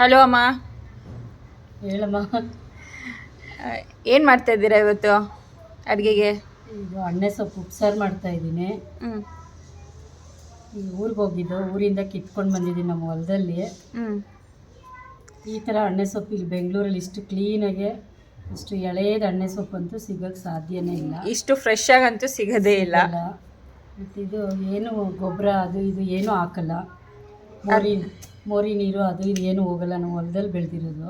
Hello ಅಮ್ಮ. ಹೇಳಮ್ಮ. ಏನು ಮಾಡ್ತಾ ಇದ್ದೀರಾ ಇವತ್ತು ಅಡುಗೆಗೆ? ಇದು ಅಣ್ಣೆ ಸೊಪ್ಪು ಉಪ್ಸಾರು ಮಾಡ್ತಾ ಇದ್ದೀನಿ. ಹ್ಞೂ ಈ ಊರಿಗೆ ಹೋಗಿದ್ದು ಊರಿಂದ ಕಿತ್ಕೊಂಡು ಬಂದಿದ್ದೀನಿ ನಮ್ಮ ಹೊಲದಲ್ಲಿ. ಹ್ಞೂ ಈ ಥರ ಅಣ್ಣೆ ಸೊಪ್ಪು ಇಲ್ಲಿ ಬೆಂಗಳೂರಲ್ಲಿ ಇಷ್ಟು ಕ್ಲೀನಾಗೆ ಇಷ್ಟು ಎಳೆಯದ ಅಣ್ಣೆ ಸೊಪ್ಪು ಅಂತೂ ಸಿಗೋಕ್ಕೆ ಸಾಧ್ಯನೇ ಇಲ್ಲ. ಇಷ್ಟು ಫ್ರೆಶ್ ಆಗಂತೂ ಸಿಗೋದೇ ಇಲ್ಲ. ಮತ್ತು ಇದು ಏನು ಗೊಬ್ಬರ ಅದು ಇದು ಏನೂ ಹಾಕಲ್ಲ. ಮೋರಿ ನೀರು ಅದು ಇದು ಏನು ಹೋಗಲ್ಲ ನಾವು ಹೊಲದಲ್ಲಿ ಬೆಳೆದಿರೋದು.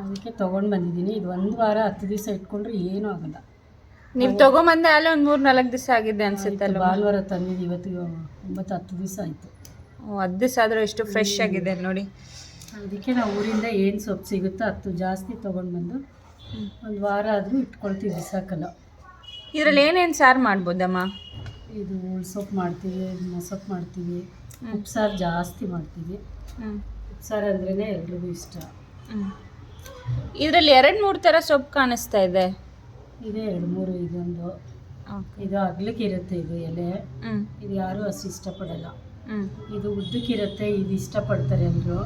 ಅದಕ್ಕೆ ತೊಗೊಂಡು ಬಂದಿದ್ದೀನಿ. ಇದು ಒಂದು ವಾರ ಹತ್ತು ದಿವಸ ಇಟ್ಕೊಂಡ್ರೆ ಏನೂ ಆಗಲ್ಲ. ನೀವು ತಗೊಂಬಂದೆ ಅಲ್ಲೇ ಒಂದು ಮೂರು ನಾಲ್ಕು ದಿವಸ ಆಗಿದೆ ಅನ್ಸುತ್ತಲ್ವ ಭಾನುವಾರ ತಂದಿದ್ದು ಇವತ್ತು ಒಂಬತ್ತು ಹತ್ತು ದಿವಸ ಆಯಿತು. ಹತ್ತು ದಿವಸ ಆದರೂ ಎಷ್ಟು ಫ್ರೆಶ್ ಆಗಿದೆ ನೋಡಿ. ಅದಕ್ಕೆ ನಾವು ಊರಿಂದ ಏನು ಸೊಪ್ಪು ಸಿಗುತ್ತೋ ಹತ್ತು ಜಾಸ್ತಿ ತೊಗೊಂಡು ಬಂದು ಒಂದು ವಾರ ಆದರೂ ಇಟ್ಕೊಳ್ತೀವಿ ಬಿಸಾಕಲ್ಲ ಇದರಲ್ಲಿ ಏನೇನು ಸಾರು ಮಾಡ್ಬೋದಮ್ಮ? ಇದು ಉಳ್ಸೊಪ್ಪು ಮಾಡ್ತೀವಿ ಮೊಸೊಪ್ಪು ಮಾಡ್ತೀವಿ. ಉಪ್ಸಾರು ಜಾಸ್ತಿ ಮಾಡ್ತೀವಿ. ಉಪ್ಸಾರು ಅಂದ್ರೇ ಎಲ್ರಿಗೂ ಇಷ್ಟ. ಇದರಲ್ಲಿ ಎರಡು ಮೂರು ಥರ ಸೊಪ್ಪು ಕಾಣಿಸ್ತಾ ಇದೆ. ಇದೇ ಎರಡು ಮೂರು ಇದೊಂದು. ಇದು ಅಗ್ಲಕ್ಕಿರುತ್ತೆ ಇದು ಎಲೆ. ಇದು ಯಾರೂ ಅಷ್ಟು ಇಷ್ಟಪಡಲ್ಲ. ಇದು ಉದ್ದಕ್ಕಿರುತ್ತೆ ಇದು ಇಷ್ಟಪಡ್ತಾರೆ ಎಲ್ಲರೂ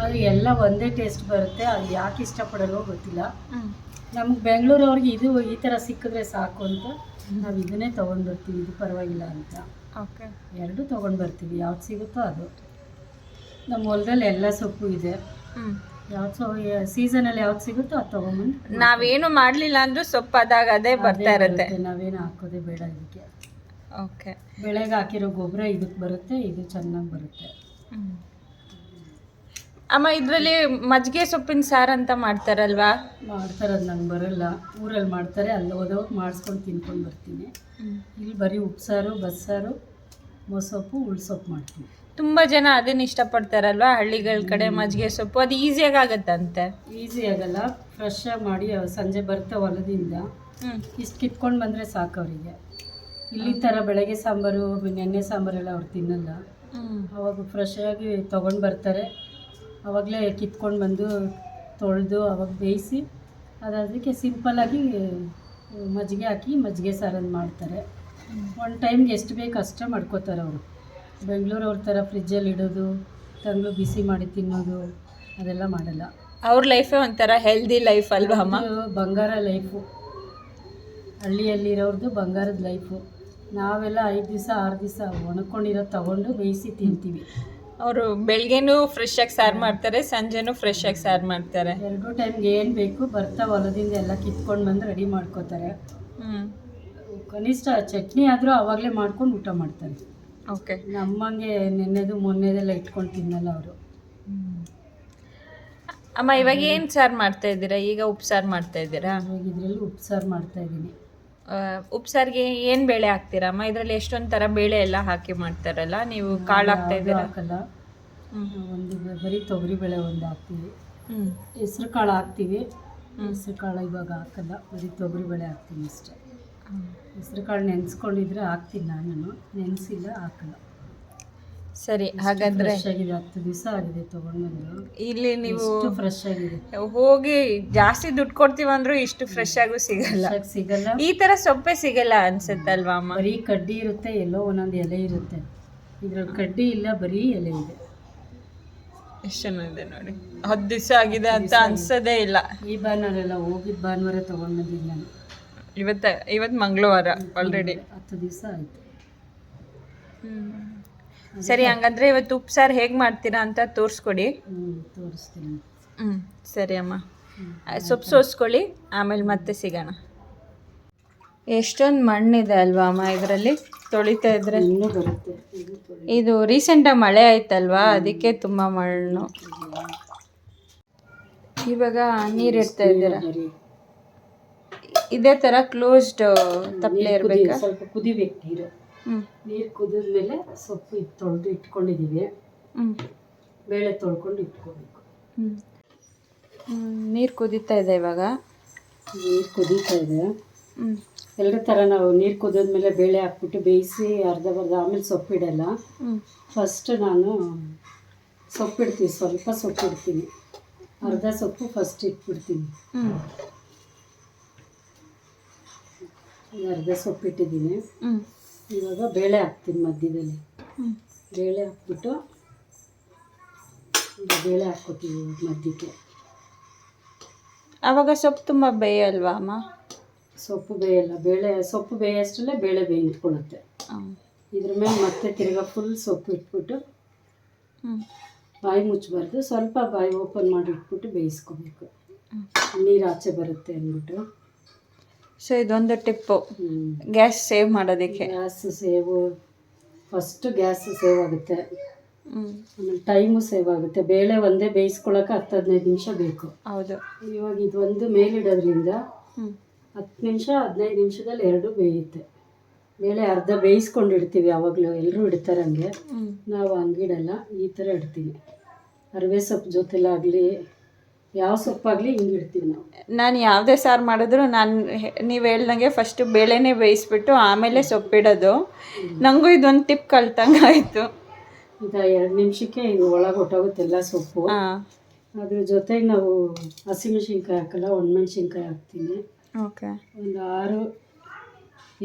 ಆದರೆ ಎಲ್ಲ ಒಂದೇ ಟೇಸ್ಟ್ ಬರುತ್ತೆ. ಅದು ಯಾಕೆ ಇಷ್ಟಪಡಲ್ವೋ ಗೊತ್ತಿಲ್ಲ. ನಮ್ಗೆ ಬೆಂಗಳೂರು ಅವ್ರಿಗೆ ಇದು ಈ ಥರ ಸಿಕ್ಕಿದ್ರೆ ಸಾಕು ಅಂತ ನಾವು ಇದನ್ನೇ ತೊಗೊಂಡು ಬರ್ತೀವಿ ಇದು ಪರವಾಗಿಲ್ಲ ಅಂತ. ಓಕೆ ಎರಡು ತೊಗೊಂಡು ಬರ್ತೀವಿ ಯಾವ್ದು ಸಿಗುತ್ತೋ ಅದು. ನಮ್ಮ ಹೊಲದಲ್ಲಿ ಎಲ್ಲ ಸೊಪ್ಪು ಇದೆ. ಯಾವ್ದು ಸೊ ಸೀಸನಲ್ಲಿ ಯಾವ್ದು ಸಿಗುತ್ತೋ ಅದು ತೊಗೊಂಬಂದು ನಾವೇನು ಮಾಡಲಿಲ್ಲ ಅಂದ್ರೂ ಸೊಪ್ಪು ಅದಾಗ ಅದೇ ಬರ್ತಾ ಇರುತ್ತೆ. ನಾವೇನು ಹಾಕೋದೇ ಬೇಡ ಇದಕ್ಕೆ. ಓಕೆ ಬೆಳೆಗೆ ಹಾಕಿರೋ ಗೊಬ್ಬರ ಇದಕ್ಕೆ ಬರುತ್ತೆ. ಇದು ಚೆನ್ನಾಗಿ ಬರುತ್ತೆ. ಅಮ್ಮ ಇದರಲ್ಲಿ ಮಜ್ಜಿಗೆ ಸೊಪ್ಪಿನ ಸಾರು ಅಂತ ಮಾಡ್ತಾರಲ್ವಾ? ಮಾಡ್ತಾರೆ ಅದು ನಂಗೆ ಬರಲ್ಲ. ಊರಲ್ಲಿ ಮಾಡ್ತಾರೆ ಅಲ್ಲಿ ಹೋದವಾಗ ಮಾಡಿಸ್ಕೊಂಡು ತಿನ್ಕೊಂಡು ಬರ್ತೀನಿ. ಇಲ್ಲಿ ಬರೀ ಉಪ್ಸಾರು ಬಸ್ಸಾರು ಮೊಸೊಪ್ಪು ಉಳ್ಸೊಪ್ಪು ಮಾಡ್ತೀನಿ. ತುಂಬ ಜನ ಅದನ್ನ ಇಷ್ಟಪಡ್ತಾರಲ್ವಾ? ಹಳ್ಳಿಗಳ ಕಡೆ ಮಜ್ಜಿಗೆ ಸೊಪ್ಪು ಅದು ಈಸಿಯಾಗಿ ಆಗತ್ತಂತೆ? ಈಸಿ ಆಗಲ್ಲ. ಫ್ರೆಶ್ ಆಗಿ ಮಾಡಿ ಸಂಜೆ ಬರ್ತಾ ಹೊಲದಿಂದ. ಇಷ್ಟು ಕಿತ್ಕೊಂಡು ಬಂದರೆ ಸಾಕು ಅವರಿಗೆ. ಇಲ್ಲಿ ಥರ ಬೆಳಗ್ಗೆ ಸಾಂಬಾರು ನೆನ್ನೆ ಸಾಂಬಾರೆಲ್ಲ ಅವ್ರು ತಿನ್ನಲ್ಲ. ಅವಾಗ ಫ್ರೆಶ್ ಆಗಿ ತೊಗೊಂಡು ಬರ್ತಾರೆ. ಆವಾಗಲೇ ಕಿತ್ಕೊಂಡು ಬಂದು ತೊಳೆದು ಅವಾಗ ಬೇಯಿಸಿ ಅದು ಅದಕ್ಕೆ ಸಿಂಪಲ್ಲಾಗಿ ಮಜ್ಜಿಗೆ ಹಾಕಿ ಮಜ್ಜಿಗೆ ಸಾರನ್ನು ಮಾಡ್ತಾರೆ. ಒಂದು ಟೈಮ್ಗೆ ಎಷ್ಟು ಬೇಕು ಅಷ್ಟೇ ಮಾಡ್ಕೋತಾರೆ ಅವರು. ಬೆಂಗಳೂರು ಅವ್ರ ಥರ ಫ್ರಿಜ್ಜಲ್ಲಿ ಇಡೋದು ತಂಗ್ಳು ಬಿಸಿ ಮಾಡಿ ತಿನ್ನೋದು ಅದೆಲ್ಲ ಮಾಡಲ್ಲ. ಅವ್ರ ಲೈಫೇ ಒಂಥರ ಹೆಲ್ದಿ ಲೈಫ್ ಅಲ್ವಾ ಅಮ್ಮ? ಬಂಗಾರ ಲೈಫು. ಹಳ್ಳಿಯಲ್ಲಿರೋರ್ದು ಬಂಗಾರದ ಲೈಫು. ನಾವೆಲ್ಲ ಐದು ದಿವಸ ಆರು ದಿವಸ ಒಣಕೊಂಡಿರೋದು ತಗೊಂಡು ಬೇಯಿಸಿ ತಿಂತೀವಿ. ಅವರು ಬೆಳಗ್ಗೆನೂ ಫ್ರೆಶ್ ಆಗಿ ಸಾರು ಮಾಡ್ತಾರೆ ಸಂಜೆನೂ ಫ್ರೆಶ್ ಆಗಿ ಸಾರು ಮಾಡ್ತಾರೆ. ಎರಡು ಟೈಮ್ಗೆ ಏನು ಬೇಕು ಬರ್ತಾ ಹೊಲದಿಂದ ಎಲ್ಲ ಕಿತ್ಕೊಂಡು ಬಂದು ರೆಡಿ ಮಾಡ್ಕೋತಾರೆ. ಹ್ಞೂ ಕನಿಷ್ಠ ಚಟ್ನಿ ಆದರೂ ಅವಾಗಲೇ ಮಾಡ್ಕೊಂಡು ಊಟ ಮಾಡ್ತಾರೆ. ಓಕೆ ನಮ್ಮಂಗೆ ನೆನ್ನೆದು ಮೊನ್ನೆದೆಲ್ಲ ಇಟ್ಕೊಂಡು ತಿನ್ನಲ್ಲ ಅವರು. ಅಮ್ಮ ಇವಾಗ ಏನು ಸಾರು ಮಾಡ್ತಾ ಇದ್ದೀರಾ? ಈಗ ಉಪ್ಸಾರು ಮಾಡ್ತಾ ಇದ್ದೀರಾ? ಇವಾಗ ಇದರಲ್ಲಿ ಉಪ್ಸಾರು ಮಾಡ್ತಾ ಇದ್ದೀನಿ. ಆ, ಉಪ್ಪು ಸಾರಿಗೆ ಏನು ಬೇಳೆ ಹಾಕ್ತೀರಮ್ಮ ಇದರಲ್ಲಿ ಎಷ್ಟೊಂದು ಥರ ಬೇಳೆ ಎಲ್ಲ ಹಾಕಿ ಮಾಡ್ತಾರಲ್ಲ ನೀವು ಕಾಳು ಹಾಕ್ತಾ ಇದ್ದೀರ? ಹಾಕಲ್ಲ. ಒಂದು ಬರೀ ತೊಗರಿ ಬೇಳೆ ಒಂದು ಹಾಕ್ತೀವಿ. ಹ್ಞೂ ಹೆಸ್ರು ಕಾಳು ಹಾಕ್ತೀವಿ. ಹೆಸ್ರು ಕಾಳು ಇವಾಗ ಹಾಕಲ್ಲ ಬರೀ ತೊಗರಿಬೇಳೆ ಹಾಕ್ತೀನಿ ಅಷ್ಟೇ. ಹೆಸ್ರು ಕಾಳು ನೆನೆಸ್ಕೊಂಡಿದ್ರೆ ಹಾಕ್ತೀನಿ ನಾನು. ನೆನೆಸಿಲ್ಲ ಹಾಕಲ್ಲ. ಸರಿ ಹಾಗಾದ್ರೆ ಹತ್ತು ದಿವಸ ಆಗಿದೆ ತೊಗೊಂಡ್ಬಂದು. ಇಲ್ಲಿ ನೀವು ಫ್ರೆಶ್ ಆಗಿದೆ. ಹೋಗಿ ಜಾಸ್ತಿ ದುಡ್ಡು ಕೊಡ್ತೀವಂದ್ರೂ ಇಷ್ಟು ಫ್ರೆಶ್ ಆಗು ಸಿಗಲ್ಲ. ಸಿಗಲ್ಲ. ಈ ತರ ಸೊಪ್ಪೆ ಸಿಗಲ್ಲ ಅನ್ಸುತ್ತಲ್ವಾ ಅಮ್ಮ? ಬರೀ ಕಡ್ಡಿ ಇರುತ್ತೆ ಎಲ್ಲೋ ಒಂದೊಂದು ಎಲೆ ಇರುತ್ತೆ. ಇದ್ರಲ್ಲಿ ಕಡ್ಡಿ ಇಲ್ಲ ಬರೀ ಎಲೆ ಇದೆ. ಎಷ್ಟು ಚೆನ್ನಾಗಿದೆ ನೋಡಿ. ಹತ್ತು ದಿವಸ ಆಗಿದೆ ಅಂತ ಅನ್ಸೋದೇ ಇಲ್ಲ. ಈ ಭಾನುವಾರೆಲ್ಲ ಹೋಗಿದ್ದ ಭಾನುವಾರ ತಗೊಂಡಿದ್ದೀನಿ ನಾನು. ಇವತ್ತ ಇವತ್ತು ಮಂಗಳವಾರ ಆಲ್ರೆಡಿ ಹತ್ತು ದಿವಸ ಆಯಿತು. ಸರಿ ಹಂಗಂದ್ರೆ ಇವತ್ತು ಉಪ್ಸಾರು ಸಾರು ಹೇಗೆ ಮಾಡ್ತೀರಾ ಅಂತ ತೋರಿಸ್ಕೊಡಿ. ಹ್ಞೂ ತೋರಿಸ್ತೀನಿ. ಹ್ಞೂ ಸರಿ ಅಮ್ಮ. ಸೊಪ್ಪು ಸೋಸ್ಕೊಳ್ಳಿ ಆಮೇಲೆ ಮತ್ತೆ ಸಿಗೋಣ. ಎಷ್ಟೊಂದು ಮಣ್ಣಿದೆ ಅಲ್ವಾ ಅಮ್ಮ ಇದರಲ್ಲಿ? ತೊಳಿತಾ ಇದ್ರೆ? ಇದು ರೀಸೆಂಟಾಗಿ ಮಳೆ ಆಯ್ತಲ್ವಾ? ಅದಕ್ಕೆ ತುಂಬ ಮಣ್ಣು. ಇವಾಗ ನೀರು ಇಡ್ತಾ ಇದ್ದೀರ? ಇದೇ ಥರ ಕ್ಲೋಸ್ಡ್ ತಪ್ಪಲೆ ಇರಬೇಕು? ಸ್ವಲ್ಪ ಕುದಿಬೇಕು ನೀರು. ನೀರು ಕುದಿದ್ಮೇಲೆ ಸೊಪ್ಪು ಇದು ತೊಳೆದು ಇಟ್ಕೊಂಡಿದ್ದೀವಿ ಹ್ಞೂ ಬೇಳೆ ತೊಳ್ಕೊಂಡು ಇಟ್ಕೋಬೇಕು. ನೀರು ಕುದೀತಾ ಇದೆ ಇವಾಗ? ನೀರು ಕುದೀತಾ ಇದೆ. ಎಲ್ಲರ ಥರ ನಾವು ನೀರು ಕುದಿದ್ಮೇಲೆ ಬೇಳೆ ಹಾಕ್ಬಿಟ್ಟು ಬೇಯಿಸಿ ಅರ್ಧ ಬರ್ಧ ಆಮೇಲೆ ಸೊಪ್ಪಿಡಲ್ಲ ಫಸ್ಟ್ ನಾನು ಸೊಪ್ಪಿಡ್ತೀನಿ ಸ್ವಲ್ಪ ಸೊಪ್ಪಿಡ್ತೀನಿ ಅರ್ಧ ಸೊಪ್ಪು ಫಸ್ಟ್ ಇಟ್ಬಿಡ್ತೀನಿ. ಅರ್ಧ ಸೊಪ್ಪಿಟ್ಟಿದ್ದೀನಿ ಹ್ಞೂ ಇವಾಗ ಬೇಳೆ ಹಾಕ್ತೀನಿ ಮಧ್ಯದಲ್ಲಿ. ಬೇಳೆ ಹಾಕ್ಬಿಟ್ಟು ಬೇಳೆ ಹಾಕ್ಕೋತೀವಿ ಮಧ್ಯಕ್ಕೆ. ಆವಾಗ ಸೊಪ್ಪು ತುಂಬ ಬೇಯಲ್ವಾ ಅಮ್ಮ? ಸೊಪ್ಪು ಬೇಯಲ್ಲ ಬೇಳೆ ಸೊಪ್ಪು ಬೇಯೋಷ್ಟರಲ್ಲೇ ಬೇಳೆ ಬೇಯಿಟ್ಕೊಳ್ಳುತ್ತೆ ಹಾಂ ಇದ್ರ ಮೇಲೆ ಮತ್ತೆ ತಿರ್ಗಾ ಫುಲ್ ಸೊಪ್ಪು ಇಟ್ಬಿಟ್ಟು ಬಾಯಿ ಮುಚ್ಚಬಾರ್ದು ಸ್ವಲ್ಪ ಬಾಯಿ ಓಪನ್ ಮಾಡಿ ಇಟ್ಬಿಟ್ಟು ಬೇಯಿಸ್ಕೋಬೇಕು. ನೀರು ಆಚೆ ಬರುತ್ತೆ ಅಂದ್ಬಿಟ್ಟು. ಸೊ ಇದೊಂದು ಟಿಪ್ಪು. ಗ್ಯಾಸ್ ಸೇವ್ ಮಾಡೋದಕ್ಕೆ. Gas save first gas save ಆಗುತ್ತೆ. ಆಮೇಲೆ ಟೈಮು ಸೇವ್ ಆಗುತ್ತೆ. ಬೇಳೆ ಒಂದೇ ಬೇಯಿಸ್ಕೊಳಕ್ಕೆ ಹತ್ತು ಹದಿನೈದು ನಿಮಿಷ ಬೇಕು. ಹೌದು. ಇವಾಗ ಇದು ಒಂದು ಮೇಲಿಡೋದ್ರಿಂದ ಹತ್ತು ನಿಮಿಷ ಹದಿನೈದು ನಿಮಿಷದಲ್ಲಿ ಎರಡು ಬೇಯುತ್ತೆ. ಬೇಳೆ ಅರ್ಧ ಬೇಯಿಸ್ಕೊಂಡಿಡ್ತೀವಿ ಯಾವಾಗಲೂ. ಎಲ್ಲರೂ ಇಡ್ತಾರೆ ಹಂಗೆ. ನಾವು ಹಂಗಿಡಲ್ಲ ಈ ಥರ ಇಡ್ತೀವಿ. ಅರವೆ ಸೊಪ್ಪು ಜೊತೆಲಾಗಲಿ ಯಾವ ಸೊಪ್ಪಾಗಲಿ ಹಿಂಗೆ ಇಡ್ತೀವಿ ನಾವು. ನಾನು ಯಾವುದೇ ಸಾರು ಮಾಡಿದ್ರು ನಾನು ನೀವು ಹೇಳ್ದಂಗೆ ಫಸ್ಟು ಬೇಳೆನೇ ಬೇಯಿಸ್ಬಿಟ್ಟು ಆಮೇಲೆ ಸೊಪ್ಪಿಡೋದು. ನನಗೂ ಇದೊಂದು ಟಿಪ್ ಕಲ್ತಂಗೆ ಆಯಿತು. ಈಗ ಎರಡು ನಿಮಿಷಕ್ಕೆ ಇದು ಒಳಗೆ ಹೊಟ್ಟೋಗುತ್ತೆ ಎಲ್ಲ ಸೊಪ್ಪು. ಅದ್ರ ಜೊತೆಗೆ ನಾವು ಹಸಿಮೆಣ್ಸಿನ್ಕಾಯಿ ಹಾಕಲ್ಲ ಒಣಮೆಣ್ಸಿನ್ಕಾಯಿ ಹಾಕ್ತೀನಿ. ಓಕೆ. ಒಂದು ಆರು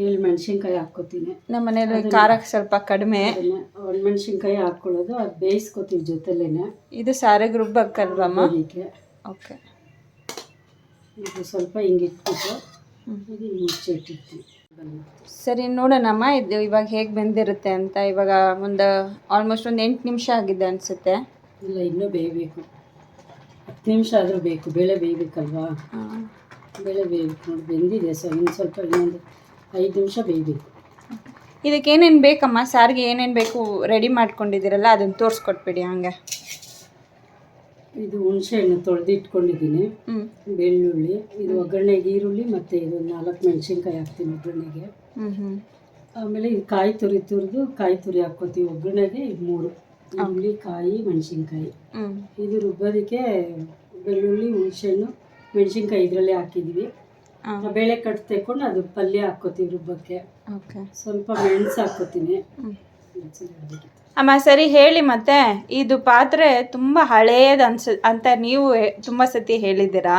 ಏಳು ಮೆಣಸಿನ್ಕಾಯಿ ಹಾಕ್ಕೋತೀನಿ. ನಮ್ಮ ಮನೇಲಿ ಖಾರ ಸ್ವಲ್ಪ ಕಡಿಮೆ. ಒಣ ಒಣಮೆಣ್ಸಿನ್ಕಾಯಿ ಹಾಕ್ಕೊಳ್ಳೋದು ಅದು ಬೇಯಿಸ್ಕೊತೀವಿ ಜೊತೆಲೇನೆ. ಇದು ಸಾರಿಗೆ ರುಬ್ಬಕ್ಕಲ್ವಮ್ಮ ಅದಕ್ಕೆ ಓಕೆ. ಇದು ಸ್ವಲ್ಪ ಹಿಂಗೆ ಇಟ್ಬಿಟ್ಟು ಇದು ಹಿಂಗೆ ಸರಿ ನೋಡೋಣಮ್ಮ. ಇದು ಇವಾಗ ಹೇಗೆ ಬೆಂದಿರುತ್ತೆ ಅಂತ ಇವಾಗ ಒಂದು ಆಲ್ಮೋಸ್ಟ್ ಒಂದು ಎಂಟು ನಿಮಿಷ ಆಗಿದೆ ಅನಿಸುತ್ತೆ. ಇಲ್ಲ ಇನ್ನೂ ಬೇಯಬೇಕು. ಹತ್ತು ನಿಮಿಷ ಆದರೂ ಬೇಕು. ಬೇಳೆ ಬೇಯಬೇಕಲ್ವಾ? ಬೇಳೆ ಬೇಯಬೇಕು. ನೋಡಿ ಬೆಂದಿದೆ ಸರ್. ಇನ್ನು ಸ್ವಲ್ಪ ಇನ್ನೊಂದು ಐದು ನಿಮಿಷ ಬೇಯಬೇಕು. ಇದಕ್ಕೆ ಏನೇನು ಬೇಕಮ್ಮ? ಸಾರಿಗೆ ಏನೇನು ಬೇಕು? ರೆಡಿ ಮಾಡ್ಕೊಂಡಿದ್ದೀರಲ್ಲ ಅದನ್ನು ತೋರಿಸ್ಕೊಟ್ಬಿಡಿ ಹಂಗೆ. ಇದು ಹುಣಸೆ ಹಣ್ಣು ತೊಳೆದು ಇಟ್ಕೊಂಡಿದ್ದೀನಿ. ಬೆಳ್ಳುಳ್ಳಿ ಇದು ಒಗ್ಗರಣೆಗೆ ಈರುಳ್ಳಿ ಮತ್ತು ಇದು ನಾಲ್ಕು ಮೆಣಸಿನ್ಕಾಯಿ ಹಾಕ್ತೀನಿ ಒಗ್ಗರಣೆಗೆ. ಆಮೇಲೆ ಇದು ಕಾಯಿ ತುರಿ ತುರಿದು ಕಾಯಿ ತುರಿ ಹಾಕ್ಕೋತೀವಿ ಒಗ್ಗರಣೆಗೆ ಇದು ಮೂರು. ಈರುಳ್ಳಿ ಕಾಯಿ ಮೆಣಸಿನ್ಕಾಯಿ. ಇದು ರುಬ್ಬೋದಕ್ಕೆ ಬೆಳ್ಳುಳ್ಳಿ ಹುಣಸೆಹಣ್ಣು ಮೆಣಸಿನ್ಕಾಯಿ ಇದರಲ್ಲೇ ಹಾಕಿದ್ವಿ ಬೇಳೆ ಕಟ್ ತೆಕ್ಕೊಂಡು ಅದು ಪಲ್ಯ ಹಾಕ್ಕೋತೀವಿ ರುಬ್ಬಕ್ಕೆ. ಸ್ವಲ್ಪ ಮೆಣಸು ಹಾಕ್ಕೋತೀನಿ. ಅಮ್ಮ ಸರಿ ಹೇಳಿ ಮತ್ತೆ. ಇದು ಪಾತ್ರೆ ತುಂಬ ಹಳೆಯದ ಅನ್ಸ ಅಂತ ನೀವು ತುಂಬ ಸತಿ ಹೇಳಿದ್ದೀರಾ?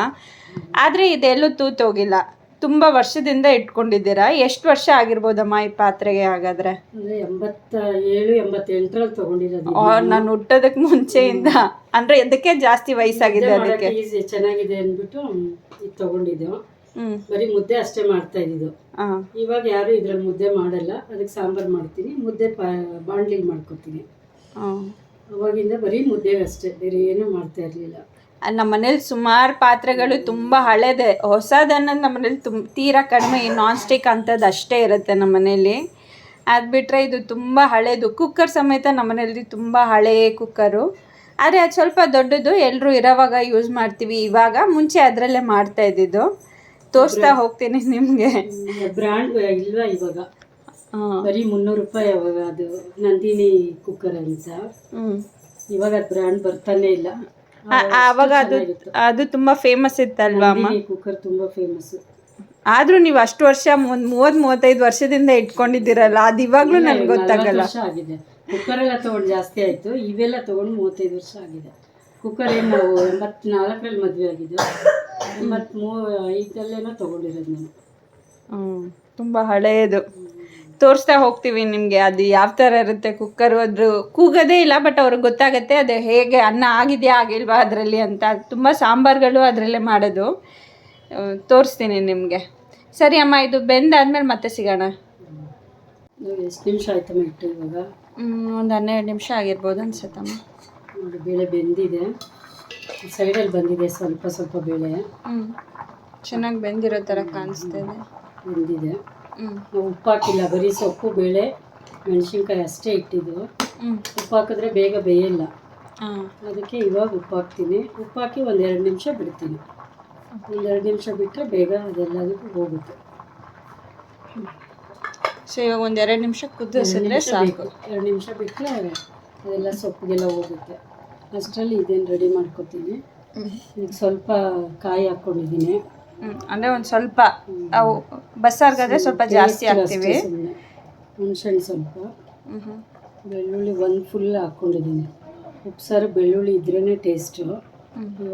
ಆದರೆ ಇದೆಲ್ಲೂ ತೂತೋಗಿಲ್ಲ ತುಂಬ ವರ್ಷದಿಂದ ಇಟ್ಕೊಂಡಿದ್ದೀರಾ? ಎಷ್ಟು ವರ್ಷ ಆಗಿರ್ಬೋದಮ್ಮ ಈ ಪಾತ್ರೆಗೆ ಹಾಗಾದ್ರೆ? ಅಂದ್ರೆ ಎಂಬತ್ತ ಏಳು ಎಂಬತ್ತೆಂಟರಲ್ಲಿ ತೊಗೊಂಡಿರೋದು ನಾನು ಹುಟ್ಟೋದಕ್ಕೆ ಮುಂಚೆಯಿಂದ. ಅಂದ್ರೆ ಇದಕ್ಕೆ ಜಾಸ್ತಿ ವಯಸ್ಸಾಗಿದೆ ಅದಕ್ಕೆ. ಈಸಿ ಚೆನ್ನಾಗಿದೆ ಅಂದ್ಬಿಟ್ಟು ಇದು ತೊಗೊಂಡಿದ್ದೆವು ಬರೀ ಮುದ್ದೆ ಅಷ್ಟೇ ಮಾಡ್ತಾ ಇದ್ದಿದ್ದು. ಹಾ ಇವಾಗ ಯಾರು ಇದ್ರಲ್ಲಿ ಮುದ್ದೆ ಮಾಡಲ್ಲ ಅದಕ್ಕೆ ಸಾಂಬಾರು ಮಾಡ್ತೀನಿ ಮುದ್ದೆ ಬಾಣಲಿಲಿ ಮಾಡ್ಕೊತೀನಿ. ಅವಾಗಿಂದ ಬರೀ ಮುದ್ದೆ ಅಷ್ಟೇ ಬೇರೆ ಏನು ಮಾಡ್ತಾ ಇರಲಿಲ್ಲ. ನಮ್ಮ ಮನೇಲಿ ಸುಮಾರು ಪಾತ್ರೆಗಳು ತುಂಬ ಹಳೇದೆ. ಹೊಸದನ್ನ ನಮ್ಮ ಮನೇಲಿ ತುಂಬ ತೀರಾ ಕಡಿಮೆ ನಾನ್ ಸ್ಟಿಕ್ ಅಂಥದ್ದು ಅಷ್ಟೇ ಇರುತ್ತೆ ನಮ್ಮ ಮನೇಲಿ ಅದು ಬಿಟ್ಟರೆ ಇದು ತುಂಬ ಹಳೇದು. ಕುಕ್ಕರ್ ಸಮೇತ ನಮ್ಮ ಮನೇಲಿ ತುಂಬ ಹಳೇ ಕುಕ್ಕರು. ಆದರೆ ಅದು ಸ್ವಲ್ಪ ದೊಡ್ಡದು ಎಲ್ಲರೂ ಇರೋವಾಗ ಯೂಸ್ ಮಾಡ್ತೀವಿ. ಇವಾಗ ಮುಂಚೆ ಅದರಲ್ಲೇ ಮಾಡ್ತಾ ಇದ್ದಿದ್ದು. ತೋರಿಸ್ತಾ ಹೋಗ್ತೇನೆ ನಿಮಗೆ. ಬ್ರ್ಯಾಂಡ್ ಇಲ್ವಾ ಇವಾಗ? ಬರೀ ಮುನ್ನೂರು ರೂಪಾಯಿ ಅವಾಗ ಅದು ನಂದಿನಿ ಕುಕ್ಕರ್ ಅಂತ. ಇವಾಗ ಬ್ರ್ಯಾಂಡ್ ಬರ್ತಾನೆ ಇಲ್ಲ. ಅವಾಗ ಅದು ಅದು ತುಂಬಾ ಫೇಮಸ್ ಇತ್ತಲ್ವಾ ಅಮ್ಮ? ಕುಕ್ಕರ್ ತುಂಬಾ ಫೇಮಸ್ ಆದ್ರೂ ನೀವು ಅಷ್ಟು ವರ್ಷ ಒಂದು ಮೂವತ್ತು ಮೂವತ್ತೈದು ವರ್ಷದಿಂದ ಇಟ್ಕೊಂಡಿದ್ದೀರಲ್ಲ ಅದು ಇವಾಗ್ಲೂ ನನ್ಗೆ ಗೊತ್ತಾಗಲ್ಲ. ಆಗಿದೆ. ಕುಕ್ಕರ್ ಎಲ್ಲ ತಗೊಂಡು ಜಾಸ್ತಿ ಆಯ್ತು ಇವೆಲ್ಲ ತಗೊಂಡು ಮೂವತ್ತೈದು ವರ್ಷ ಆಗಿದೆ. ಕುಕ್ಕರ್ ಏನು ನಾವು ಎಂಬತ್ನಾಲ್ಕರಲ್ಲಿ ಮದುವೆ ಆಗಿದ್ದು ಎಂಬತ್ಮೂ ಐದಲ್ಲೇನೋ ತಗೊಂಡಿರೋದು ನಾನು. ಹ್ಞೂ ತುಂಬ ಹಳೆಯದು ತೋರಿಸ್ತಾ ಹೋಗ್ತೀವಿ ನಿಮಗೆ ಅದು ಯಾವ ಥರ ಇರುತ್ತೆ ಕುಕ್ಕರ್ ಅದ್ರ ಕೂಗೋದೇ ಇಲ್ಲ ಬಟ್ ಅವ್ರಿಗೆ ಗೊತ್ತಾಗುತ್ತೆ ಅದು ಹೇಗೆ ಅನ್ನ ಆಗಿದೆಯಾ ಆಗಿಲ್ವಾ ಅದರಲ್ಲಿ ಅಂತ. ತುಂಬ ಸಾಂಬಾರುಗಳು ಅದರಲ್ಲೇ ಮಾಡೋದು. ತೋರಿಸ್ತೀನಿ ನಿಮಗೆ. ಸರಿ ಅಮ್ಮ ಇದು ಬೆಂದಾದ್ಮೇಲೆ ಮತ್ತೆ ಸಿಗೋಣ. ಎಷ್ಟು ನಿಮಿಷ ಆಯ್ತಮ್ಮ ಇಟ್ಟು ಇವಾಗ ಒಂದು ಹನ್ನೆರಡು ನಿಮಿಷ ಆಗಿರ್ಬೋದು ಅನ್ಸುತ್ತಮ್ಮ. ನೋಡಿ ಬೇಳೆ ಬೆಂದಿದೆ. ಸೈಡಲ್ಲಿ ಬಂದಿದೆ ಸ್ವಲ್ಪ ಸ್ವಲ್ಪ ಬೇಳೆ. ಹ್ಞೂ ಚೆನ್ನಾಗಿ ಬೆಂದಿರೋ ಥರ ಕಾಣಿಸ್ತಾ ಇದೆ ಬೆಂದಿದೆ ನಾವು ಉಪ್ಪು ಹಾಕಿಲ್ಲ ಬರೀ ಸೊಪ್ಪು ಬೇಳೆ ಮೆಣಸಿನ್ಕಾಯಿ ಅಷ್ಟೇ ಇಟ್ಟಿದ್ದು. ಹ್ಞೂ ಉಪ್ಪು ಹಾಕಿದ್ರೆ ಬೇಗ ಬೇಯಲ್ಲ. ಅದಕ್ಕೆ ಇವಾಗ ಉಪ್ಪು ಹಾಕ್ತೀನಿ. ಉಪ್ಪು ಹಾಕಿ ಒಂದು ಎರಡು ನಿಮಿಷ ಬಿಡ್ತೀನಿ. ಒಂದೆರಡು ನಿಮಿಷ ಬಿಟ್ಟರೆ ಬೇಗ ಅದೆಲ್ಲದಕ್ಕೂ ಹೋಗುತ್ತೆ. ಸೊ ಇವಾಗ ಒಂದು ಎರಡು ನಿಮಿಷ ಕುದಿಸಿದ್ರೆ ಸಾಕು. ಎರಡು ನಿಮಿಷ ಬಿಟ್ಟರೆ ಅದೆಲ್ಲ ಸೊಪ್ಪಿಗೆಲ್ಲ ಹೋಗುತ್ತೆ. ಅಷ್ಟರಲ್ಲಿ ಇದೇನು ರೆಡಿ ಮಾಡ್ಕೊತೀನಿ. ಈಗ ಸ್ವಲ್ಪ ಕಾಯಿ ಹಾಕ್ಕೊಂಡಿದ್ದೀನಿ ಅಂದರೆ ಒಂದು ಸ್ವಲ್ಪ ಅವು ಬಸ್ಸಾರ್ಗಾದ್ರೆ ಸ್ವಲ್ಪ ಜಾಸ್ತಿ ಹಾಕ್ತೀವಿ. ಹುಣ್ಸೆಹಣ್ಣು ಸ್ವಲ್ಪ. ಬೆಳ್ಳುಳ್ಳಿ ಒಂದು ಫುಲ್ ಹಾಕ್ಕೊಂಡಿದ್ದೀನಿ ಉಪ್ಸಾರು ಬೆಳ್ಳುಳ್ಳಿ ಇದ್ರೇ ಟೇಸ್ಟು.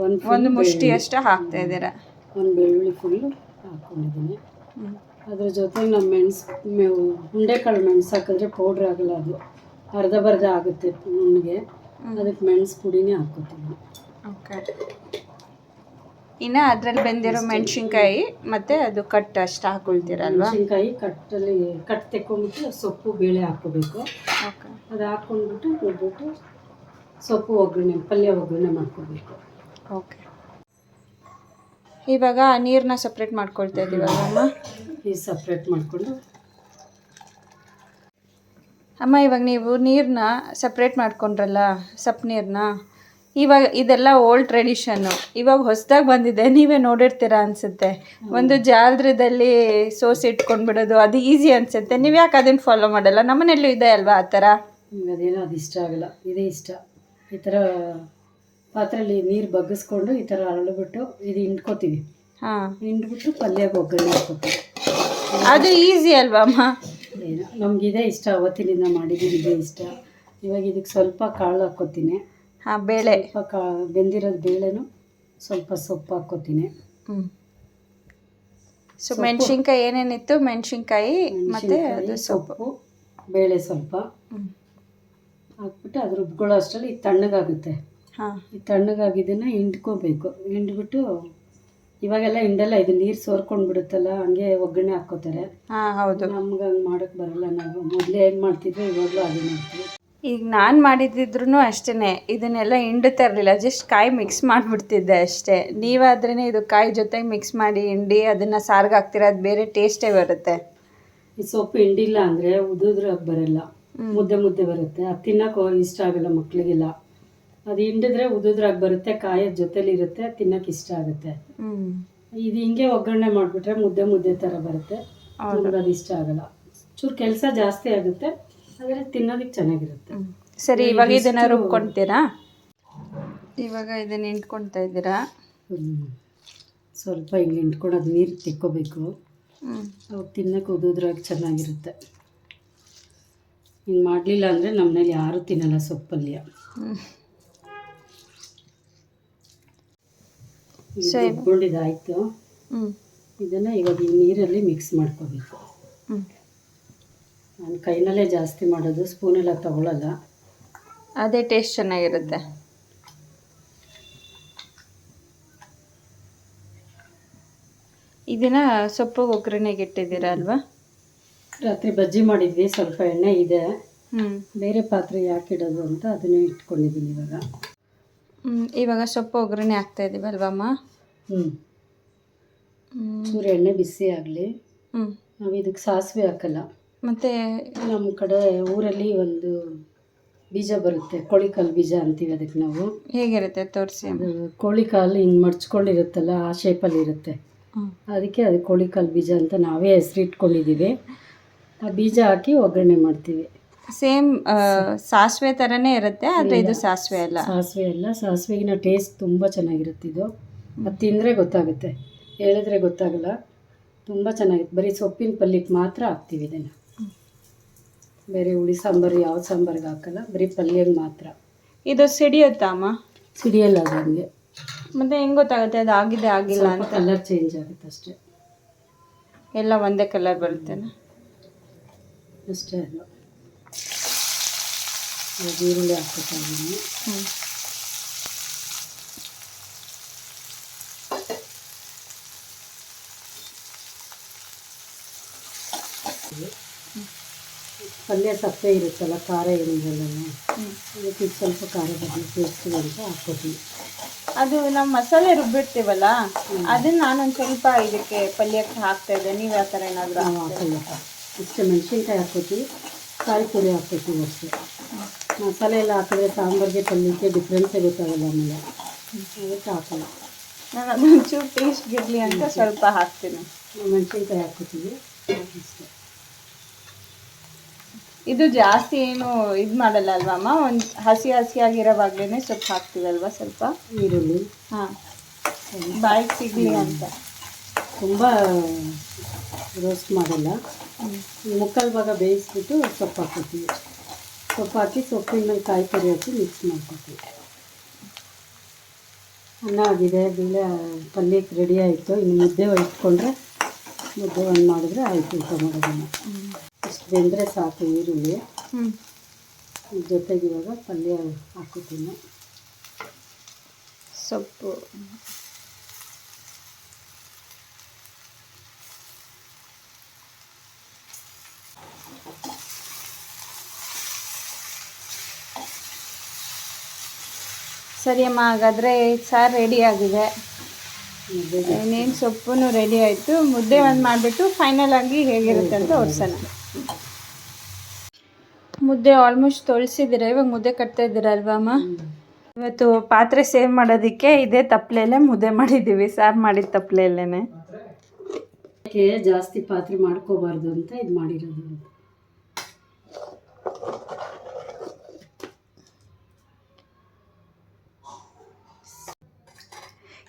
ಒಂದು ಒಂದು ಮುಷ್ಟಿ ಅಷ್ಟು ಹಾಕ್ತಾ ಇದ್ದೀರಾ? ಒಂದು ಬೆಳ್ಳುಳ್ಳಿ ಫುಲ್ ಹಾಕ್ಕೊಂಡಿದ್ದೀನಿ. ಅದ್ರ ಜೊತೆಗೆ ನಮ್ಮ ಮೆಣಸು ಮೇವು ಹುಂಡೆಕಾಳು ಮೆಣಸು ಹಾಕಿದ್ರೆ ಪೌಡ್ರ್ ಆಗಲ್ಲ ಅದು. ಅರ್ಧ ಬರ್ಧ ಆಗುತ್ತೆ ನುಣ್ಣಗೆ ಅದಕ್ಕೆ ಮೆಣಸು ಪುಡಿನೇ ಹಾಕೋತೀನಿ. ಓಕೆ ಇನ್ನು ಅದ್ರಲ್ಲಿ ಬೆಂದಿರೋ ಮೆಣಸಿನ್ಕಾಯಿ ಮತ್ತು ಅದು ಕಟ್ ಅಷ್ಟು ಹಾಕೊಳ್ತೀರಲ್ವ? ಮೆಣಸಿನ್ಕಾಯಿ ಕಟ್ಟಲ್ಲಿ ಕಟ್ ತೆಕ್ಕೊಂಬಿಟ್ಟು ಸೊಪ್ಪು ಬೇಳೆ ಹಾಕೋಬೇಕು ಓಕೆ ಅದು ಹಾಕೊಂಡ್ಬಿಟ್ಟು ನೋಡ್ಬಿಟ್ಟು ಸೊಪ್ಪು ಒಗ್ಗರಣೆ ಪಲ್ಯ ಒಗ್ಗರಣೆ ಮಾಡ್ಕೋಬೇಕು. ಓಕೆ ಇವಾಗ ನೀರನ್ನ ಸಪ್ರೇಟ್ ಮಾಡ್ಕೊಳ್ತಾ ಇದ್ದೀವಲ್ಲ ಅಮ್ಮ? ಈ ಸಪ್ರೇಟ್ ಮಾಡಿಕೊಂಡು ಅಮ್ಮ ಇವಾಗ ನೀವು ನೀರನ್ನ ಸಪ್ರೇಟ್ ಮಾಡ್ಕೊಂಡ್ರಲ್ಲ ಸಪ್ ನೀರನ್ನ ಇವಾಗ ಇದೆಲ್ಲ ಓಲ್ಡ್ ಟ್ರೆಡಿಷನ್ನು ಇವಾಗ ಹೊಸದಾಗಿ ಬಂದಿದೆ ನೀವೇ ನೋಡಿರ್ತೀರಾ ಅನಿಸುತ್ತೆ. ಒಂದು ಜಾಲದ್ರದಲ್ಲಿ ಸೋಸಿ ಇಟ್ಕೊಂಡ್ಬಿಡೋದು ಅದು ಈಸಿ ಅನಿಸುತ್ತೆ. ನೀವು ಯಾಕೆ ಅದನ್ನು ಫಾಲೋ ಮಾಡಲ್ಲ? ನಮ್ಮನೆಯಲ್ಲೂ ಇದೆ ಅಲ್ವಾ ಆ ಥರ? ಅದೇನೋ ಅದು ಇಷ್ಟ ಆಗಲ್ಲ. ಇದೇ ಇಷ್ಟ. ಈ ಥರ ಪಾತ್ರೆಯಲ್ಲಿ ನೀರು ಬಗ್ಗಿಸ್ಕೊಂಡು ಈ ಥರ ಅರಳ್ಬಿಟ್ಟು ಇದು ಹಿಂಡ್ಕೋತೀವಿ. ಹಾಂ. ಹಿಂಡ್ಬಿಟ್ಟು ಪಲ್ಯಕ್ಕೆ ಒಗ್ಗರಣೆ ಹಾಕ್ಕೊತೀವಿ. ಅದು ಈಸಿ ಅಲ್ವಾ ಅಮ್ಮ? ನಮ್ಗೆ ಇದೇ ಇಷ್ಟ ಅವತ್ತಿನಿಂದ ಮಾಡಿದ್ದು ಇದೇ ಇಷ್ಟ. ಇವಾಗ ಇದಕ್ಕೆ ಸ್ವಲ್ಪ ಕಾಳು ಹಾಕ್ಕೋತೀನಿ. ಹಾಂ ಬೇಳೆ. ಸ್ವಲ್ಪ ಕಾ ಬೆಂದಿರೋದು ಬೇಳೆನು ಸ್ವಲ್ಪ ಸೊಪ್ಪು ಹಾಕ್ಕೋತೀನಿ. ಹ್ಞೂ ಸೊ ಮೆಣಸಿನ್ಕಾಯಿ ಏನೇನಿತ್ತು? ಮೆಣಸಿನ್ಕಾಯಿ ಮತ್ತು ಅದು ಸೊಪ್ಪು ಬೇಳೆ ಸ್ವಲ್ಪ. ಹಾಕ್ಬಿಟ್ಟು ಅದು ರುಬ್ಕೊಳ್ಳೋ ಅಷ್ಟರಲ್ಲಿ ಇದು ತಣ್ಣಗಾಗುತ್ತೆ. ಹಾಂ. ಈ ತಣ್ಣಗಾಗಿದ್ದನ್ನು ಹಿಂಡ್ಕೋಬೇಕು. ಹಿಂಡ್ಬಿಟ್ಟು ಇವಾಗೆಲ್ಲ ಹಿಂಡಲ್ಲ ಇದು ನೀರು ಸೋರ್ಕೊಂಡು ಬಿಡುತ್ತಲ್ಲ ಹಂಗೆ ಒಗ್ಗರಣೆ ಹಾಕ್ಕೋತಾರೆ. ಹಾಂ ಹೌದು. ನಮ್ಗೆ ಹಂಗೆ ಮಾಡೋಕ್ಕೆ ಬರಲ್ಲ ನಾವು. ಮೊದಲೇ ಏನು ಮಾಡ್ತಿದ್ವಿ ಇವಾಗಲೂ ಅದೇ ಮಾಡ್ತೀವಿ. ಈಗ ನಾನು ಮಾಡಿದ್ದಿದ್ರು ಅಷ್ಟೇ ಇದನ್ನೆಲ್ಲ ಹಿಂಡುತ್ತಾ ಇರಲಿಲ್ಲ ಜಸ್ಟ್ ಕಾಯಿ ಮಿಕ್ಸ್ ಮಾಡಿಬಿಡ್ತಿದ್ದೆ ಅಷ್ಟೇ. ನೀವಾದ್ರೇ ಇದು ಕಾಯಿ ಜೊತೆಗೆ ಮಿಕ್ಸ್ ಮಾಡಿ ಹಿಂಡಿ ಅದನ್ನು ಸಾರ್ಗೆ ಹಾಕ್ತೀರ ಅದು ಬೇರೆ ಟೇಸ್ಟೇ ಬರುತ್ತೆ. ಈ ಸೊಪ್ಪು ಹಿಂಡಿಲ್ಲ ಅಂದರೆ ಉದುದ್ರಾಗ ಬರಲ್ಲ. ಮುದ್ದೆ ಮುದ್ದೆ ಬರುತ್ತೆ. ಅದು ತಿನ್ನೋಕೆ ಇಷ್ಟ ಆಗಲ್ಲ ಮಕ್ಕಳಿಗೆಲ್ಲ ಅದು ಹಿಂಡಿದ್ರೆ ಉದುದ್ರಾಗ ಬರುತ್ತೆ ಕಾಯೋದ್ ಜೊತೆಲಿ ಇರುತ್ತೆ ತಿನ್ನಕ್ಕೆ ಇಷ್ಟ ಆಗುತ್ತೆ. ಇದು ಹಿಂಗೆ ಒಗ್ಗರಣೆ ಮಾಡಿಬಿಟ್ರೆ ಮುದ್ದೆ ಮುದ್ದೆ ಥರ ಬರುತ್ತೆ. ಅದು ಇಷ್ಟ ಆಗಲ್ಲ. ಚೂರು ಕೆಲಸ ಜಾಸ್ತಿ ಆಗುತ್ತೆ ಆದರೆ ತಿನ್ನೋದಕ್ಕೆ ಚೆನ್ನಾಗಿರುತ್ತೆ. ಸರಿ ಇವಾಗ ಇದನ್ನ ರುಬ್ಕೊಂತೀರಾ? ರುಬ್ಕೊಳ್ತೀರಾ ಇವಾಗ ಇದನ್ನ ಹಿಂಡ್ಕೊಳ್ತಾ ಇದ್ದೀರಾ? ಸ್ವಲ್ಪ ಹಿಂಗೆ ಹಿಂಡ್ಕೊಂಡು ಅದು ನೀರು ತಿಕ್ಕೋಬೇಕು. ಅವಾಗ ತಿನ್ನಕ್ಕೆ ಉದುದ್ರಾಗ ಚೆನ್ನಾಗಿರುತ್ತೆ. ಹಿಂಗೆ ಮಾಡಲಿಲ್ಲ ಅಂದರೆ ನಮ್ಮನೇಲಿ ಯಾರೂ ತಿನ್ನಲ್ಲ ಸೊಪ್ಪಲ್ಯ ಹ್ಞೂ ಇದು ರುಬ್ಕೊಂಡಿದ್ದಾಯ್ತು ಇದನ್ನ ಇದನ್ನು ಇವಾಗ ಈ ನೀರಲ್ಲಿ ಮಿಕ್ಸ್ ಮಾಡ್ಕೋಬೇಕು. ನಾನು ಕೈನಲ್ಲೇ ಜಾಸ್ತಿ ಮಾಡೋದು ಸ್ಪೂನೆಲ್ಲ ತಗೊಳ್ಳಲ್ಲ ಅದೇ ಟೇಸ್ಟ್ ಚೆನ್ನಾಗಿರುತ್ತೆ. ಇದನ್ನ ಸೊಪ್ಪು ಒಗ್ಗರಣೆಗೆ ಇಟ್ಟಿದ್ದೀರಾ ಅಲ್ವಾ? ರಾತ್ರಿ ಬಜ್ಜಿ ಮಾಡಿದ್ವಿ ಸ್ವಲ್ಪ ಎಣ್ಣೆ ಇದೆ. ಬೇರೆ ಪಾತ್ರೆ ಯಾಕೆ ಇಡೋದು ಅಂತ ಅದನ್ನೇ ಇಟ್ಕೊಂಡಿದ್ದೀನಿ ಇವಾಗ. ಇವಾಗ ಸೊಪ್ಪು ಒಗ್ಗರಣೆ ಹಾಕ್ತಾ ಇದೀವಲ್ವಮ್ಮ ಹ್ಞೂ ಚೂರು ಎಣ್ಣೆ ಬಿಸಿ ಆಗಲಿ. ಹ್ಮ್. ನಾವು ಇದಕ್ಕೆ ಸಾಸಿವೆ ಹಾಕಲ್ಲ. ಮತ್ತೆ ನಮ್ಮ ಕಡೆ ಊರಲ್ಲಿ ಒಂದು ಬೀಜ ಬರುತ್ತೆ ಕೋಳಿಕಾಲು ಬೀಜ ಅಂತೀವಿ ಅದಕ್ಕೆ ನಾವು. ಹೇಗಿರುತ್ತೆ ತೋರಿಸಿ ಅದು ಕೋಳಿಕಾಲು ಹಿಂಗೆ ಮಡ್ಚ್ಕೊಂಡಿರುತ್ತಲ್ಲ ಆ ಶೇಪಲ್ಲಿ ಇರುತ್ತೆ. ಅದಕ್ಕೆ ಅದು ಕೋಳಿಕಾಲು ಬೀಜ ಅಂತ ನಾವೇ ಹೆಸರು ಇಟ್ಕೊಂಡಿದ್ದೀವಿ ಆ ಬೀಜ ಹಾಕಿ ಒಗ್ಗರಣೆ ಮಾಡ್ತೀವಿ. ಸೇಮ್ ಸಾಸಿವೆ ಥರನೇ ಇರುತ್ತೆ ಆದರೆ ಇದು ಸಾಸಿವೆ ಅಲ್ಲ. ಸಾಸಿವೆ ಅಲ್ಲ ಸಾಸಿವೆಗಿನ ಟೇಸ್ಟ್ ತುಂಬ ಚೆನ್ನಾಗಿರುತ್ತೆ ಇದು. ಅದು ತಿಂದರೆ ಗೊತ್ತಾಗುತ್ತೆ ಹೇಳಿದ್ರೆ ಗೊತ್ತಾಗಲ್ಲ. ತುಂಬ ಚೆನ್ನಾಗಿತ್ತು ಬರೀ ಸೊಪ್ಪಿನ ಪಲ್ಯಕ್ಕೆ ಮಾತ್ರ ಹಾಕ್ತೀವಿ ಇದನ್ನು. ಬೇರೆ ಹುಳಿ ಸಾಂಬಾರು ಯಾವ ಸಾಂಬಾರಿಗೆ ಹಾಕಲ್ಲ ಬರೀ ಪಲ್ಯಗೆ ಮಾತ್ರ. ಇದು ಸಿಡಿಯುತ್ತಾ ಅಮ್ಮ? ಸಿಡಿಯಲ್ಲ ಅದು ಹಂಗೆ. ಮತ್ತೆ ಹೆಂಗೆ ಗೊತ್ತಾಗುತ್ತೆ ಅದು ಆಗಿದೆ ಆಗಿಲ್ಲ ಅಂತ? ಕಲರ್ ಚೇಂಜ್ ಆಗುತ್ತೆ ಅಷ್ಟೇ. ಎಲ್ಲ ಒಂದೇ ಕಲರ್ ಬರುತ್ತೇನೆ? ಅಷ್ಟೇ ಅದು ಈರುಳ್ಳಿ ಹ್ಞೂ ಪಲ್ಯ ಸಪ್ಪೆ ಇರುತ್ತಲ್ಲ ಖಾರ ಏನಿರಲ್ಲ ಹ್ಞೂ ಅದಕ್ಕೆ ಸ್ವಲ್ಪ ಖಾರ ಬಗ್ಗೆ ಟೇಸ್ಟ್ ಅಂತ ಹಾಕ್ಕೋತೀವಿ ಅದು ನಾವು ಮಸಾಲೆ ರುಬ್ಬಿಡ್ತೀವಲ್ಲ ಅದನ್ನ ನಾನೊಂದು ಸ್ವಲ್ಪ ಇದಕ್ಕೆ ಪಲ್ಯಕ್ಕೆ ಹಾಕ್ತಾ ಇದ್ದೆ. ನೀವು ಯಾವ ಥರ ಏನಾದರೂ ಹಾಕಲ್ಲ ಇಷ್ಟೇ ಮೆಣಸಿನ್ಕಾಯಿ ಹಾಕೋತಿ ಕಾಯಿ ಪುರಿ ಹಾಕೋತಿ ಅಷ್ಟೇ. ಮಸಾಲೆ ಎಲ್ಲ ಹಾಕಿದ್ರೆ ಸಾಂಬಾರಿಗೆ ಪಲ್ಯಕ್ಕೆ ಡಿಫ್ರೆನ್ಸೇ ಗೊತ್ತಾಗಲ್ಲ ಆಮೇಲೆ. ಅದಕ್ಕೆ ಹಾಕಲ್ಲ. ನಾನು ಅದೊಂಚೂರು ಟೇಸ್ಟ್ ಗಿರಲಿ ಅಂತ ಸ್ವಲ್ಪ ಹಾಕ್ತೀನಿ. ಮೆಣಸಿನ್ಕಾಯಿ ಹಾಕ್ಕೊತೀವಿ. ಇದು ಜಾಸ್ತಿ ಏನು ಇದು ಮಾಡಲ್ಲ ಅಲ್ವಮ್ಮ ಒಂದು ಹಸಿ ಹಸಿಯಾಗಿರೋವಾಗ್ಲೇ ಸ್ವಲ್ಪ ಹಾಕ್ತೀವಲ್ವಾ ಸ್ವಲ್ಪ? ಈರುಳ್ಳಿ. ಹಾಂ. ಬಾಯಿಗೆ ಸಿಗಲಿ ಅಂತ. ತುಂಬ ರೋಸ್ಟ್ ಮಾಡಲ್ಲ. ಮುಕ್ಕಲ್ ಭಾಗ ಬೇಯಿಸ್ಬಿಟ್ಟು ಸೊಪ್ಪು ಹಾಕ್ಕೋತೀವಿ ಸೊಪ್ಪು ಹಾಕಿ ಸೊಪ್ಪಿನ ಮೇಲೆ ಕಾಯಿ ಕರಿ ಹಾಕಿ ಮಿಕ್ಸ್ ಮಾಡ್ಕೊತೀವಿ. ಅನ್ನ ಆಗಿದೆ ಬೇಳೆ ಪಲ್ಯಕ್ಕೆ ರೆಡಿ ಆಯಿತು. ಇನ್ನು ಮುದ್ದೆ ಇಟ್ಕೊಂಡ್ರೆ ಮುದ್ದೆ ಒಂದು ಮಾಡಿದ್ರೆ ಆಯಿತು ಊಟ ಮಾಡೋದನ್ನು. ಇಷ್ಟು ಬೆಂದರೆ ಸಾಕು ಈರುಳ್ಳಿ. ಹ್ಞೂ ಜೊತೆಗೆ ಇವಾಗ ಪಲ್ಯ ಹಾಕೋತೀನಿ ಸೊಪ್ಪು. ಸರಿ ಅಮ್ಮ ಹಾಗಾದರೆ ಸಾರು ರೆಡಿ ಆಗಿದೆ. ಇನ್ನೇನು ಸೊಪ್ಪು ರೆಡಿ ಆಯಿತು. ಮುದ್ದೆ ಒಂದು ಮಾಡಿಬಿಟ್ಟು ಫೈನಲ್ ಆಗಿ ಹೇಗಿರುತ್ತೆ ಅಂತ ಒರ್ಸೋಣ ಮುದ್ದೆ ಆಲ್ಮೋಸ್ಟ್ ತೊಳಸಿದ್ದೀರ? ಇವಾಗ ಮುದ್ದೆ ಕಟ್ತಾ ಇದ್ದೀರ ಇವತ್ತು ಪಾತ್ರೆ ಸೇವ್ ಮಾಡೋದಕ್ಕೆ ಇದೇ ತಪ್ಪಲೆಲ್ಲೇ ಮುದ್ದೆ ಮಾಡಿದ್ದೀವಿ, ಸಾರು ಮಾಡಿದ ತಪ್ಪಲೆಲ್ಲೇ ಜಾಸ್ತಿ ಪಾತ್ರೆ ಮಾಡ್ಕೋಬಾರ್ದು ಅಂತ ಇದು ಮಾಡಿರೋದು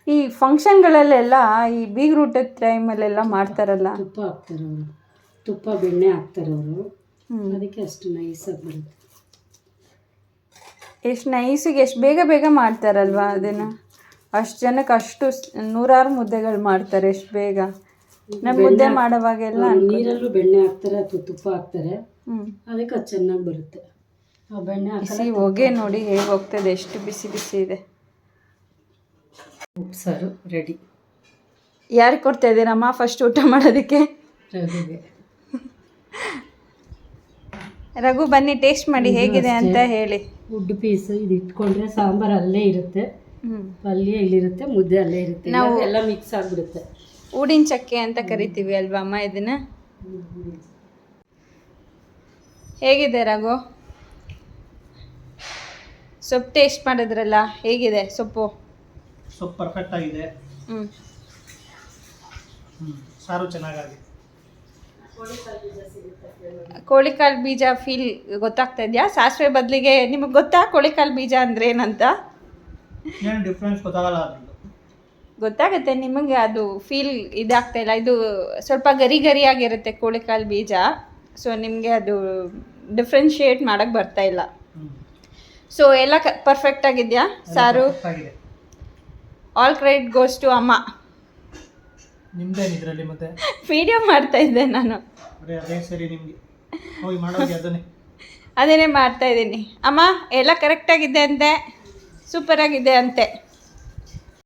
ಈ ಫಂಕ್ಷನ್ಗಳಲ್ಲೆಲ್ಲ ಈ ಬೀಗ್ರೂಟದ ಟೈಮಲ್ಲೆಲ್ಲ ಮಾಡ್ತಾರಲ್ಲ? ತುಪ್ಪ ಹಾಕ್ತಾರೆ ಅವರು. ತುಪ್ಪ ಬೆಣ್ಣೆ ಹಾಕ್ತಾರೆ ಅವರು. ಅದಕ್ಕೆ ಅಷ್ಟು ನೈಸಾಗಿ ಬರುತ್ತೆ. ಎಷ್ಟು ನೈಸಿಗೆ ಎಷ್ಟು ಬೇಗ ಬೇಗ ಮಾಡ್ತಾರಲ್ವಾ ಅದನ್ನು? ಅಷ್ಟು ಜನಕ್ಕೆ ಅಷ್ಟು ನೂರಾರು ಮುದ್ದೆಗಳು ಮಾಡ್ತಾರೆ ಎಷ್ಟು ಬೇಗ. ನಮ್ಮ ಮುದ್ದೆ ಮಾಡೋವಾಗೆಲ್ಲ ನೀರಲ್ಲೂ ಬೆಣ್ಣೆ ಹಾಕ್ತಾರೆ ಅಥವಾ ತುಪ್ಪ ಹಾಕ್ತಾರೆ. ಅದಕ್ಕೆ ಅದು ಚೆನ್ನಾಗಿ ಬರುತ್ತೆ. ಆ ಬೆಣ್ಣೆ ಹಾಕಿ ಬಿಸಿ ಹೊಗೆ ನೋಡಿ ಹೇಗೆ ಹೋಗ್ತದೆ ಎಷ್ಟು ಬಿಸಿ ಬಿಸಿ ಇದೆ. ಉಪ್ಸಾರು ರೆಡಿ. ಯಾರಿಗೆ ಕೊಡ್ತಾ ಇದ್ದೀರಮ್ಮ ಫಸ್ಟ್ ಊಟ ಮಾಡೋದಕ್ಕೆ? ರವಿಗೆ. ರಘು ಬನ್ನಿ ಟೇಸ್ಟ್ ಮಾಡಿ ಹೇಗಿದೆ ಅಂತ ಹೇಳಿ. ಉಡ್ ಪೀಸ್ ಇದು ಇಟ್ಕೊಂಡ್ರೆ ಸಾಂಬಾರ್ ಅಲ್ಲೇ ಇರುತ್ತೆ. ಪಲ್ಯ ಇಲ್ಲಿರುತ್ತೆ ಮುದ್ದೆ ಅಲ್ಲೇ ಇರುತ್ತೆ. ನಾವು- ನಾವು ಎಲ್ಲ ಮಿಕ್ಸ್ ಆಗಿಬಿಡುತ್ತೆ. ಊಡಿನ ಚಕ್ಕೆ ಅಂತ ಕರಿತೀವಿ ಅಲ್ವಾ ಅಮ್ಮ ಇದನ್ನ? ಹೇಗಿದೆ ರಘು? ಸೊಪ್ಪು ಟೇಸ್ಟ್ ಮಾಡಿದ್ರಲ್ಲ ಹೇಗಿದೆ ಸೊಪ್ಪು? ಸೊಪ್ಪು ಪರ್ಫೆಕ್ಟ್ ಆಗಿದೆ. ಹ್ಞೂ. ಸಾರು ಚೆನ್ನಾಗಿದೆ ಕೋಳಿಕಾಳು ಬೀಜ ಫೀಲ್ ಗೊತ್ತಾಗ್ತಾ ಇದೆಯಾ? ಸಾಸಿವೆ ಬದಲಿಗೆ ನಿಮಗೆ ಗೊತ್ತಾ ಕೋಳಿಕಾಲು ಬೀಜ ಅಂದ್ರೆ ಏನಂತ? ಏನು ಡಿಫ್ರೆನ್ಸ್ ಗೊತ್ತಾಗಲ್ಲ ಅದ್ರದ್ದು. ಗೊತ್ತಾಗುತ್ತೆ ನಿಮಗೆ ಅದು ಫೀಲ್ ಇದಾಗ್ತಾ ಇಲ್ಲ. ಇದು ಸ್ವಲ್ಪ ಗರಿ ಗರಿಯಾಗಿರುತ್ತೆ ಕೋಳಿಕಾಲು ಬೀಜ. ಸೊ ನಿಮಗೆ ಅದು ಡಿಫ್ರೆನ್ಶಿಯೇಟ್ ಮಾಡೋಕ್ಕೆ ಬರ್ತಾ ಇಲ್ಲ. ಸೊ ಎಲ್ಲ ಕ ಪರ್ಫೆಕ್ಟ್ ಆಗಿದೆಯಾ ಸಾರು? ಆಲ್ ಕ್ರೆಡಿಟ್ ಗೋಸ್ ಟು ಅಮ್ಮ. ನಿಮ್ದೇನು ಇದರಲ್ಲಿ ಮತ್ತೆ? ವಿಡಿಯೋ ಮಾಡ್ತಾ ಇದ್ದೆ ನಾನು. ಬರೀ ಅದೇ ಸರಿ ನಿಮಗೆ. ಹೋಗಿ ಮಾಡೋದು ಅದನ್ನೇ. ಅದೇನೇ ಮಾಡ್ತಾ ಇದ್ದೀನಿ. ಅಮ್ಮ ಎಲ್ಲ ಕರೆಕ್ಟಾಗಿದೆ ಅಂತೆ ಸೂಪರಾಗಿದೆ ಅಂತೆ